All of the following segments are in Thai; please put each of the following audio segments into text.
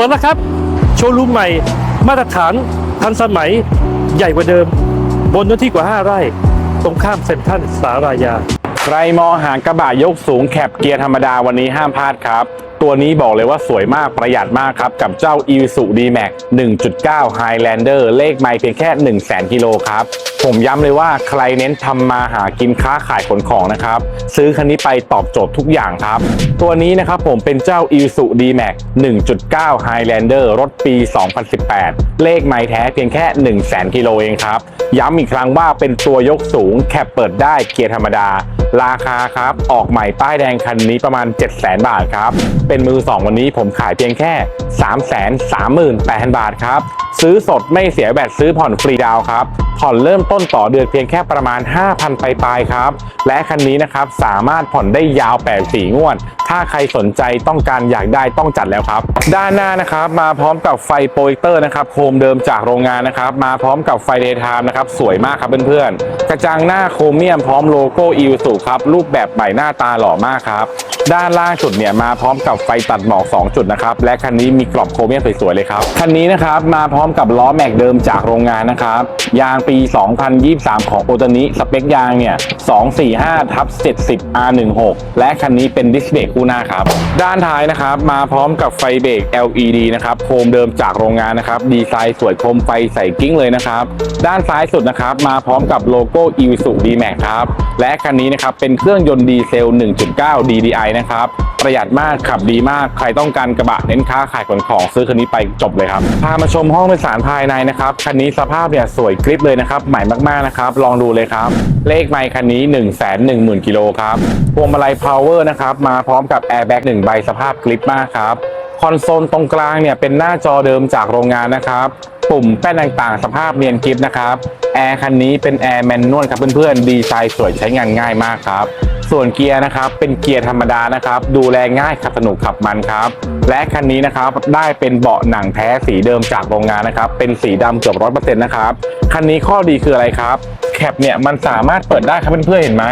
ปิดแล้วครับ โชว์รูมใหม่ มาตรฐานทันสมัยใหญ่กว่าเดิม บนเนื้อที่กว่า 5 ไร่ ตรงข้ามเซ็นทรัลสารายา ใครมองหางกระบะยกสูงแคบเกียร์ธรรมดาวันนี้ห้ามพลาดครับ ตัวนี้บอกเลยว่าสวยมากประหยัดมากครับ กับเจ้า i s u d m a x 1.9 Highlander เลขไม่เพียงแค่ 1 0 0 0 0แกิโลครับ ผมย้ำเลยว่าใครเน้นทำมาหากินค้าขายขนของนะครับ ซื้อคันนี้ไปตอบโจทย์ทุกอย่างครับ ตัวนี้นะครับผมเป็นเจ้า i s u d m a x 1.9 Highlander รถปี 2018 เลขไม่แท้เพียงแค่ 1 0 0 0 0แกิโลเองครับ ย้ำอีกครั้งว่าเป็นตัวยกสูงแคปเปิดได้เกียร์ธรรมดา ราคาครับออกใหม่ป้ายแดงคันนี้ประมาณ 7 0 0 0 0นบาทครับ เป็นมือ 2 วันนี้ผมขายเพียงแค่ 3 3 8 0 0 0 บาทครับ ซื้อสดไม่เสียแบตซื้อผ่อนฟรีดาวครับ ผ่อนเริ่มต้นต่อเดือนเพียงแค่ประมาณ 5,000 ไปปลายครับ และคันนี้นะครับสามารถผ่อนได้ยาว8 4งวด ถ้าใครสนใจต้องการอยากได้ต้องจัดแล้วครับ ด้านหน้านะครับมาพร้อมกับไฟโปรเจคเตอร์นะครับโคมเดิมจากโรงงานนะครับมาพร้อมกับไฟเดย์ไทม์นะครับสวยมากครับเพื่อนๆกระจังหน้าโครเมียมพร้อมโลโก้อิวสุครับรูปแบบใหม่หน้าตาหล่อมากครับด้านล่างสุดเนี่ยมาพร้อมกับไฟตัดหมอก 2 จุดนะครับและคันนี้มีกรอบโครเมียมสวยๆเลยครับคันนี้นะครับมาพร้อมกับล้อแม็กเดิมจากโรงงานนะครับยางปี 2023 ของโอตานิสเปคยางเนี่ย 245ทับ70 R16 และคันนี้เป็นดิสเบรกคู่หน้าครับ ด้านท้ายนะครับ มาพร้อมกับไฟเบรก LED นะครับโคมเดิมจากโรงงานนะครับดีไซน์สวยคมไฟใส่กิ้งเลยนะครับ ด้านซ้ายสุดนะครับ มาพร้อมกับโลโก้ i w i s u D-Max ครับ และคันนี้นะครับ เป็นเครื่องยนต์ดีเซล 1.9 DDI นะครับ ประหยัดมากขับดีมาก ใครต้องการกระบะเน้นค้าขายขนของซื้อคันนี้ไปจบเลยครับ พามาชมห้องโดยสารภายในนะครับ คันนี้สภาพเนี่ยสวยกริบเลยนะครับ ใหม่มากๆนะครับ ลองดูเลยครับ เลขไมค์คันนี้ 1 1 0 0 0 0กิโลครับพวงมาลัยพาวเวอร์นะครับ มาพร้อมกับแอร์แบ็กหนึ่งใบสภาพกริปมากครับ คอนโซลตรงกลางเนี่ยเป็นหน้าจอเดิมจากโรงงานนะครับ ปุ่มแป้นต่างๆ สภาพเนียนกริปนะครับ แอร์คันนี้เป็นแอร์แมนนวลครับเพื่อนๆ ดีไซน์สวยใช้งานง่ายมากครับ ส่วนเกียร์นะครับเป็นเกียร์ธรรมดานะครับ ดูแลง่ายขับสนุกขับมันครับ และคันนี้นะครับได้เป็นเบาะหนังแท้สีเดิมจากโรงงานนะครับ เป็นสีดำเกือบร้อยเปอร์เซ็นต์นะครับคันนี้ข้อดีคืออะไรครับแคปเนี่ยมันสามารถเปิดได้ครับเพื่อนๆเห็นไหม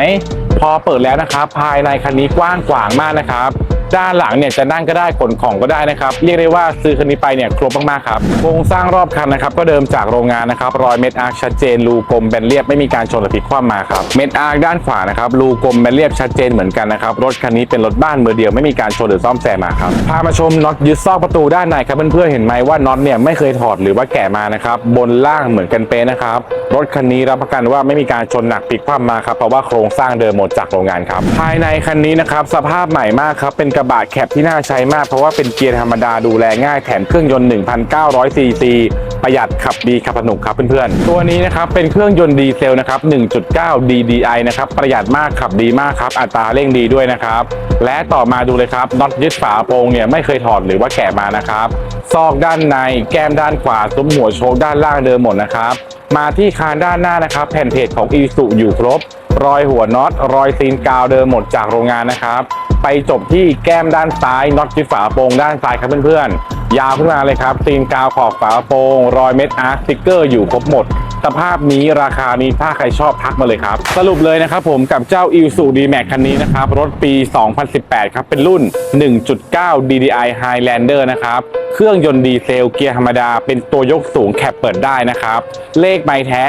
พอเปิดแล้วนะครับ ภายในคันนี้กว้างกวางมากนะครับ ด้านหลังเนี่ยจะนั่งก็ได้ขนของก็ได้นะครับเรียกได้ว่าซื้อคันนี้ไปเนี่ยครบมากๆครับโครงสร้างรอบคันนะครับก็เดิมจากโรงงานนะครับรอยเม็ดอาร์คชัดเจนรูกลมแบนเรียบไม่มีการชนหรือพลิกคว่ำมาครับเม็ดอาร์คด้านขวานะครับรูกลมแบนเรียบชัดเจนเหมือนกันนะครับรถคันนี้เป็นรถบ้านมือเดียวไม่มีการชนหรือซ่อมแซมมาครับพามาชมน็อตยึดซอกประตูด้านในครับเพื่อนๆเห็นไหมว่าน็อตเนี่ยไม่เคยถอดหรือว่าแกะมานะครับบนล่างเหมือนกันเป๊ะนะครับรถคันนี้รับประกันว่าไม่มีการชนหนักพลิกคว่ำมาครับเพราะว่าโครงสร้างเดิมหมดจากโรงงานครับภายในคันนี้นะครับสภาพใหม่มากครับเป็นกระบะแคปที่น่าใช้มากเพราะว่าเป็นเกียร์ธรรมดาดูแลง่ายแถมเครื่องยนต์ 1,900 ซีซีประหยัดขับดีขับสนุกครับเพื่อนๆ ตัวนี้นะครับเป็นเครื่องยนต์ดีเซลนะครับ 1.9 DDI นะครับประหยัดมากขับดีมากครับ อัตราเร่งดีด้วยนะครับ และต่อมาดูเลยครับน็อตยึดฝาโปรงเนี่ยไม่เคยถอดหรือว่าแกะมานะครับ ซอกด้านในแก้มด้านขวาซุ้มหัวโชคด้านล่างเดิมหมดนะครับมาที่คานด้านหน้านะครับ แผ่นเพจของอีสุอยู่ครบ รอยหัวน็อตรอยซีนกาวเดิมหมดจากโรงงานนะครับ ไปจบที่แก้มด้านซ้ายน็อตที่ฝาโปรงด้านซ้ายครับเพื่อนๆยาวขึ้นมาเลยครับซีนกาวขอบฝาโปรงรอยเม็ดอาร์ตสติกเกอร์อยู่ครบหมด สภาพนี้ราคานี้ถ้าใครชอบทักมาเลยครับ สรุปเลยนะครับผมกับเจ้า i s u d m a x คันนี้นะครับ รถปี 2018 ครับ เป็นรุ่น 1.9 DDI Highlander นะครับเครื่องยนต์ดีเซลเกียร์ธรรมดา เป็นตัวยกสูงแคปเปิดได้นะครับ เลขใบแท้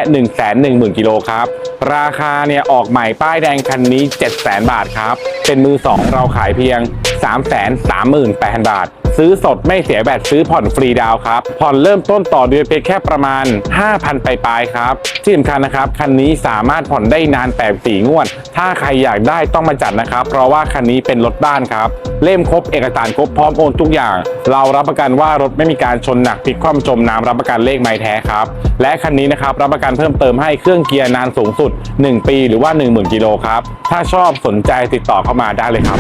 110,000 กิโลครับ ราคาเนี่ยออกใหม่ป้ายแดงคันนี้ 700,000 บาทครับ เป็นมือ 2 เราขายเพียง 338,000 บาท ซื้อสดไม่เสียแบตซื้อผ่อนฟรีดาวครับ ผ่อนเริ่มต้นต่อเดือนเพียงแค่ประมาณ 5,000 ไปปลายๆครับ ที่สำคัญนะครับ คันนี้สามารถผ่อนได้นานแต่สีงวด ถ้าใครอยากได้ต้องมาจัดนะครับ เพราะว่าคันนี้เป็นรถบ้านครับ เล่มครบเอกสารครบพร้อมโอนทุกอย่าง เรารับประกันว่ารถไม่มีการชนหนักพลิกคว่ำจมน้ำรับประกันเลขไม้แท้ครับและคันนี้นะครับรับประกันเพิ่มเติมให้เครื่องเกียร์นานสูงสุด 1 ปีหรือว่า 10,000 กิโลครับ ถ้าชอบสนใจติดต่อเข้ามาได้เลยครับ